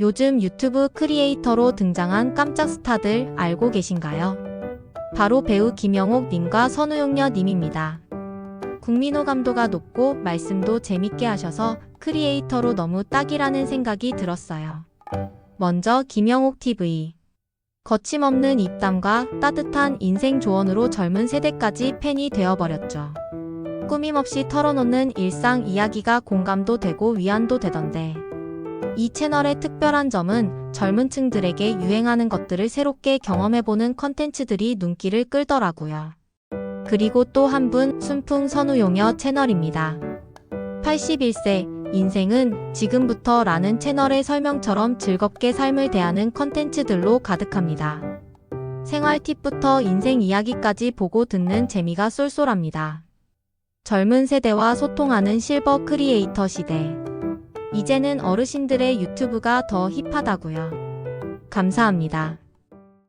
요즘 유튜브 크리에이터로 등장한 깜짝 스타들 알고 계신가요? 바로 배우 김영옥 님과 선우용녀 님입니다. 국민호감도가 높고 말씀도 재밌게 하셔서 크리에이터로 너무 딱이라는 생각이 들었어요. 먼저 김영옥 TV. 거침없는 입담과 따뜻한 인생 조언으로 젊은 세대까지 팬이 되어버렸죠. 꾸밈없이 털어놓는 일상 이야기가 공감도 되고 위안도 되던데. 이 채널의 특별한 점은 젊은 층들에게 유행하는 것들을 새롭게 경험해보는 컨텐츠들이 눈길을 끌더라고요. 그리고 또 한 분 순풍 선우용여 채널입니다. 81세 인생은 지금부터 라는 채널의 설명처럼 즐겁게 삶을 대하는 컨텐츠들로 가득합니다. 생활 팁부터 인생 이야기까지 보고 듣는 재미가 쏠쏠합니다. 젊은 세대와 소통하는 실버 크리에이터 시대. 이제는 어르신들의 유튜브가 더 힙하다고요. 감사합니다.